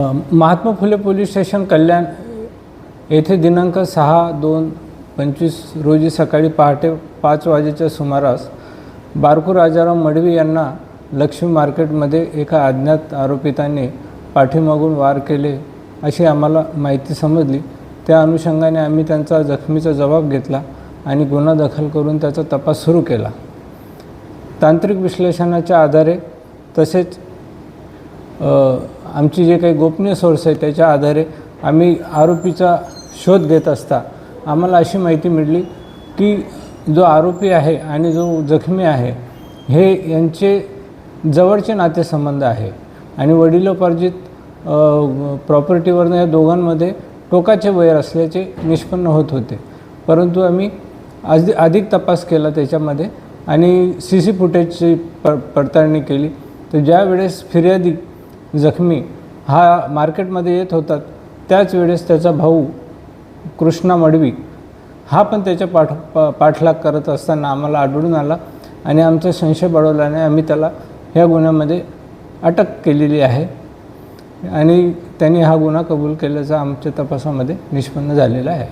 Mahatma Phule police station Kalyan येथे दिनांक सहा दोन पंचवीस रोजी सकाळी पहाटे पाच वाजेच्या सुमारास बारकू राजाराम मडवी यांना लक्ष्मी मार्केटमध्ये एका अज्ञात आरोपितांनी पाठीमागून वार केले अशी आम्हाला माहिती समजली. त्या अनुषंगाने आम्ही त्यांचा जखमीचा जबाब घेतला आणि गुन्हा दाखल करून त्याचा तपास सुरू केला. तांत्रिक विश्लेषणाच्या आधारे तसेच आमची जे काही गोपनीय सोर्स आहे त्याच्या आधारे आम्ही आरोपीचा शोध घेत असता आम्हाला अशी माहिती मिळली की जो आरोपी आहे आणि जो जखमी आहे हे यांचे जवळचे नातेसंबंध आहे. आणि वडिलोपार्जित प्रॉपर्टीवरनं या दोघांमध्ये टोकाचे वैर असल्याचे निष्पन्न होत होते. परंतु आम्ही आज अधिक तपास केला त्याच्यामध्ये आणि सी सी फुटेजची प पडताळणी केली. तर ज्यावेळेस फिर्यादी जखमी हा मार्केटमध्ये येत होता. त्याच वेळेस त्याचा भाऊ कृष्णा मडवी हा पण त्याच्या पाठ पा पाठलाग करत असताना आम्हाला आढळून आला आणि आमचा संशय बळवल्याने आम्ही त्याला ह्या गुन्ह्यामध्ये अटक केलेली आहे आणि त्यांनी हा गुन्हा कबूल केल्याचा आमच्या तपासामध्ये निष्पन्न झालेला आहे.